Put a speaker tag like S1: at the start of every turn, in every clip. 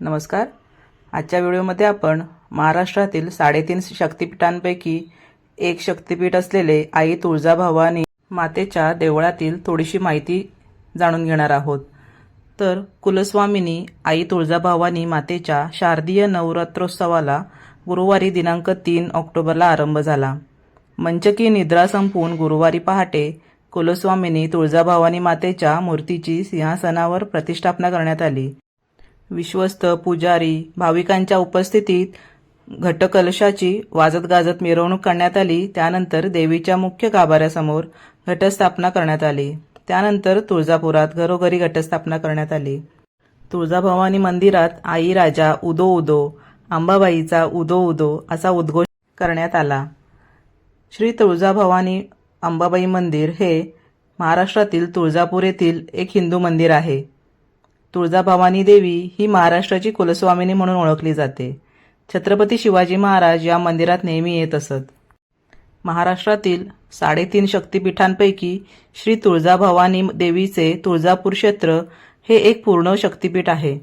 S1: नमस्कार. आजच्या व्हिडिओमध्ये आपण महाराष्ट्रातील साडेतीन शक्तिपीठांपैकी एक शक्तिपीठ असलेले आई तुळजाभवानी मातेच्या देवळातील थोडीशी माहिती जाणून घेणार आहोत. तर कुलस्वामिनी आई तुळजाभवानी मातेच्या शारदीय नवरात्रोत्सवाला गुरुवारी दिनांक तीन ऑक्टोबरला आरंभ झाला. मंचकी निद्रा संपून गुरुवारी पहाटे कुलस्वामिनी तुळजाभवानी मातेच्या मूर्तीची सिंहासनावर प्रतिष्ठापना करण्यात आली. विश्वस्त पुजारी भाविकांच्या उपस्थितीत घटकलशाची वाजत गाजत मिरवणूक करण्यात आली. त्यानंतर देवीच्या मुख्य गाभाऱ्यासमोर घटस्थापना करण्यात आली. त्यानंतर तुळजापुरात घरोघरी घटस्थापना करण्यात आली. तुळजाभवानी मंदिरात आई राजा उदो उदो अंबाबाईचा उदो उदो असा उद्घोष करण्यात आला. श्री तुळजाभवानी अंबाबाई मंदिर हे महाराष्ट्रातील तुळजापूर येथील एक हिंदू मंदिर आहे. तुळजाभवानी देवी ही महाराष्ट्राची कुलस्वामिनी म्हणून ओळखली जाते. छत्रपती शिवाजी महाराज या मंदिरात नेहमी येत असत. महाराष्ट्रातील साडेतीन शक्तिपीठांपैकी श्री तुळजाभवानी देवीचे तुळजापूर क्षेत्र हे एक पूर्ण शक्तिपीठ आहे.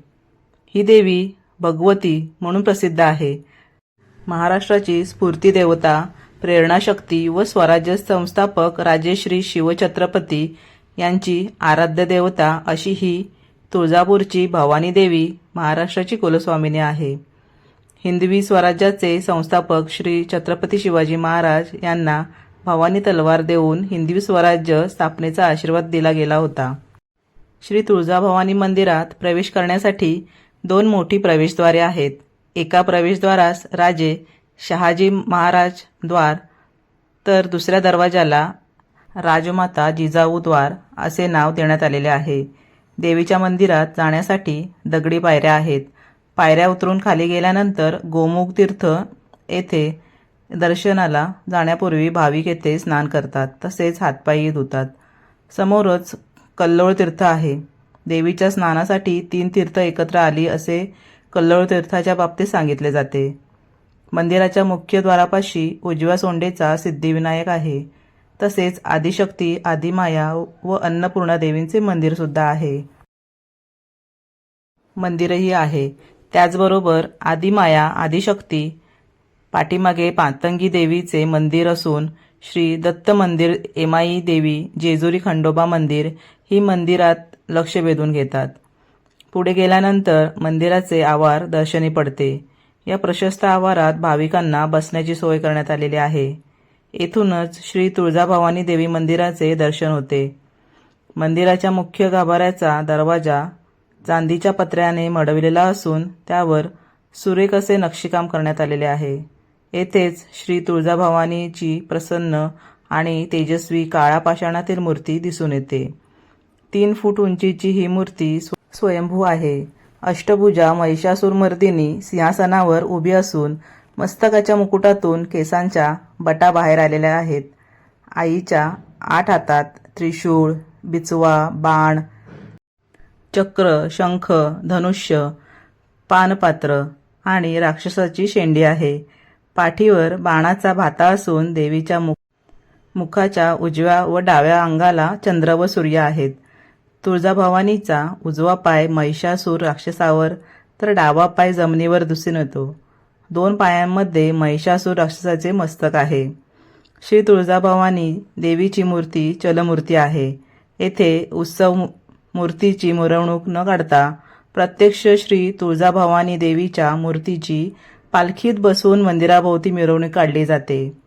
S1: ही देवी भगवती म्हणून प्रसिद्ध आहे. महाराष्ट्राची स्फूर्ती देवता प्रेरणाशक्ती व स्वराज्य संस्थापक राजेश्री शिवछत्रपती यांची आराध्य देवता अशी ही तुळजापूरची भवानी देवी महाराष्ट्राची कुलस्वामिनी आहे. हिंदवी स्वराज्याचे संस्थापक श्री छत्रपती शिवाजी महाराज यांना भवानी तलवार देऊन हिंदवी स्वराज्य स्थापनेचा आशीर्वाद दिला गेला होता. श्री तुळजाभवानी मंदिरात प्रवेश करण्यासाठी दोन मोठी प्रवेशद्वारे आहेत. एका प्रवेशद्वारास राजे शहाजी महाराज द्वार तर दुसऱ्या दरवाजाला राजमाता जिजाऊ द्वार असे नाव देण्यात आलेले आहे. देवीच्या मंदिरात जाण्यासाठी दगडी पायऱ्या आहेत. पायऱ्या उतरून खाली गेल्यानंतर गोमुख तीर्थ येथे दर्शनाला जाण्यापूर्वी भाविक येथे स्नान करतात तसेच हातपायी धुतात. समोरच कल्लोळ तीर्थ आहे. देवीच्या स्नानासाठी तीन तीर्थ एकत्र आली असे कल्लोळ तीर्थाच्या बाबतीत सांगितले जाते. मंदिराच्या मुख्य द्वारापाशी उजव्या सोंडेचा सिद्धिविनायक आहे. तसेच आदिशक्ती आदिमाया व अन्नपूर्णा देवींचे मंदिरसुद्धा आहे. मंदिरही आहे. त्याचबरोबर आदिमाया आदिशक्ती पाठीमागे पातंगी देवीचे मंदिर असून श्री दत्त मंदिर एमाई देवी जेजुरी खंडोबा मंदिर ही मंदिरात लक्ष वेधून घेतात. पुढे गेल्यानंतर मंदिराचे आवार दर्शनी पडते. या प्रशस्त आवारात भाविकांना बसण्याची सोय करण्यात आलेली आहे. येथूनच श्री तुळजाभवानी देवी मंदिराचे दर्शन होते. मंदिराच्या मुख्य गाभाऱ्याचा दरवाजा चांदीच्या पत्र्याने मढविलेला असून त्यावर सुरेख असे नक्षीकाम करण्यात आलेले आहे. येथेच श्री तुळजाभवानीची प्रसन्न आणि तेजस्वी काळा पाषाणातील मूर्ती दिसून येते. तीन फूट उंचीची ही मूर्ती स्व- स्वयंभू आहे. अष्टभुजा महिषासूरमर्दिनी सिंहासनावर उभी असून मस्तकाच्या मुकुटातून केसांच्या बटा बाहेर आलेल्या आहेत. आईच्या आठ हातात त्रिशूळ बिचवा बाण चक्र शंख धनुष्य पानपात्र आणि राक्षसाची शेंडी आहे. पाठीवर बाणाचा भाता असून देवीच्या मुख मुखाच्या उजव्या व डाव्या अंगाला चंद्र व सूर्य आहेत. तुळजाभवानीचा उजवा पाय महिषासूर राक्षसावर तर डावा पाय जमिनीवर दिसून येतो दोन पायांमध्ये महिषासूर राक्षसाचे मस्तक आहे. श्री तुळजाभवानी देवीची मूर्ती चलमूर्ती आहे. येथे उत्सव मूर्तीची मिरवणूक न काढता प्रत्यक्ष श्री तुळजाभवानी देवीच्या मूर्तीची पालखीत बसवून मंदिराभोवती मिरवणूक काढली जाते.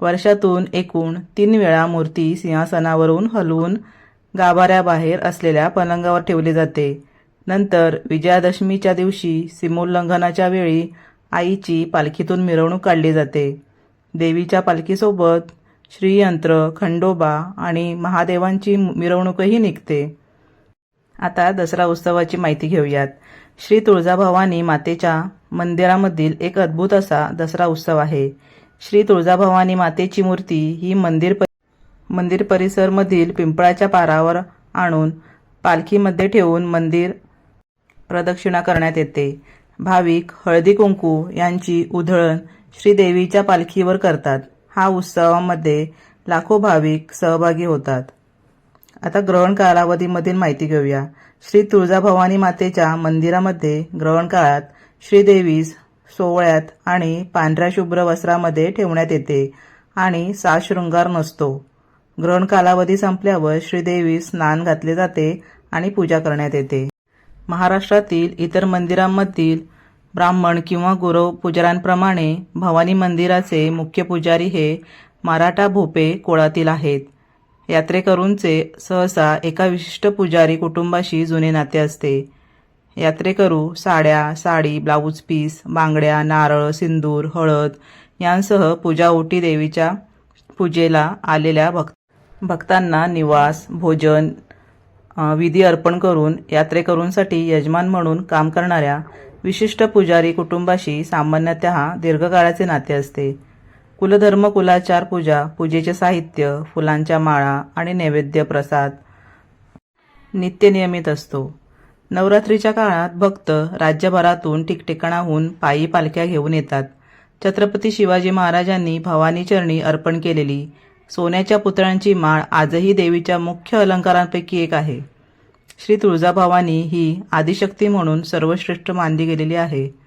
S1: वर्षातून एकूण तीन वेळा मूर्ती सिंहासनावरून हलवून गाभाऱ्याबाहेर असलेल्या पलंगावर ठेवली जाते. नंतर विजयादशमीच्या दिवशी सीमोल्लंघनाच्या वेळी आईची पालखीतून मिरवणूक काढली जाते. देवीच्या पालखीसोबत श्रीयंत्र खंडोबा आणि महादेवांची मिरवणूकही निघते. आता दसरा उत्सवाची माहिती घेऊयात. श्री तुळजाभवानी मातेच्या मंदिरामधील एक अद्भुत असा दसरा उत्सव आहे. श्री तुळजाभवानी मातेची मूर्ती ही मंदिर प- मंदिर परिसरमधील पिंपळाच्या पारावर आणून पालखीमध्ये ठेवून मंदिर प्रदक्षिणा करण्यात येते. भाविक हळदी कुंकू यांची उधळण श्रीदेवीच्या पालखीवर करतात. हा उत्सवामध्ये लाखो भाविक सहभागी होतात. आता ग्रहण कालावधीमधील माहिती घेऊया. श्री तुळजाभवानी मातेच्या मंदिरामध्ये ग्रहण काळात श्रीदेवीस सोवळ्यात आणि पांढऱ्या शुभ्र वस्त्रामध्ये ठेवण्यात येते आणि सा शृंगार नसतो. ग्रहण कालावधी संपल्यावर श्रीदेवी स्नान घातले जाते आणि पूजा करण्यात येते. महाराष्ट्रातील इतर मंदिरांमधील ब्राह्मण किंवा गुरव पुजाऱ्यांप्रमाणे भवानी मंदिराचे मुख्य पुजारी हे मराठा भोपे कुळातील आहेत. यात्रेकरूंचे सहसा एका विशिष्ट पुजारी कुटुंबाशी जुने नाते असते. यात्रेकरू साड्या साडी ब्लाऊज पीस बांगड्या नारळ सिंदूर हळद यांसह पूजा ओटी देवीच्या पूजेला आलेल्या भक्त भक्तांना निवास भोजन विधी अर्पण करून यात्रेकरूंसाठी यजमान म्हणून काम करणाऱ्या विशिष्ट पुजारी कुटुंबाशी सामान्यतः दीर्घकाळाचे नाते असते. कुलधर्म कुलाचार पूजा पूजेचे साहित्य फुलांच्या माळा आणि नैवेद्य प्रसाद नित्य नियमित असतो. नवरात्रीच्या काळात भक्त राज्यभरातून ठिकठिकाणाहून पायी पालख्या घेऊन येतात. छत्रपती शिवाजी महाराजांनी भवानी चरणी अर्पण केलेली सोन्याच्या पुतळ्यांची माळ आजही देवीच्या मुख्य अलंकारांपैकी एक आहे. श्री तुळजाभवानी ही आदिशक्ती म्हणून सर्वश्रेष्ठ मानली गेलेली आहे.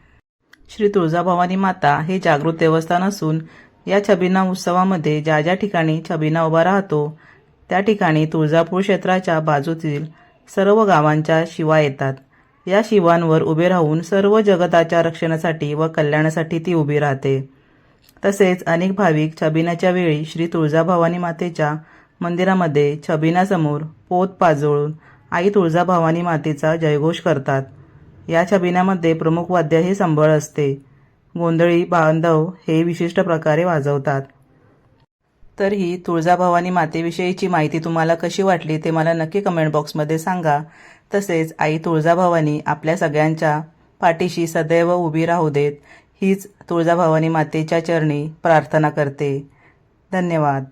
S1: श्री तुळजाभवानी माता हे जागृत देवस्थान असून या छबिना उत्सवामध्ये ज्या ज्या ठिकाणी छबिना उभा राहतो त्या ठिकाणी तुळजापूर क्षेत्राच्या बाजूतील सर्व गावांच्या शिवा येतात. या शिवांवर उभे राहून सर्व जगताच्या रक्षणासाठी व कल्याणासाठी ती उभी राहते. तसेच अनेक भाविक छबिनाच्या वेळी श्री तुळजाभवानी मातेच्या मंदिरामध्ये छबिनासमोर पोत पाजळून आई तुळजाभवानी मातेचा जयघोष करतात. या छबिन्यामध्ये प्रमुख वाद्य हे संबळ असते. गोंधळी बांधव हे विशिष्ट प्रकारे वाजवतात. तर ही तुळजाभवानी मातेविषयीची माहिती तुम्हाला कशी वाटली ते मला नक्की कमेंट बॉक्समध्ये सांगा. तसेच आई तुळजाभवानी आपल्या सगळ्यांच्या पाठीशी सदैव उभी राहू देत हीच तुळजाभवानी मातेच्या चरणी प्रार्थना करते. धन्यवाद.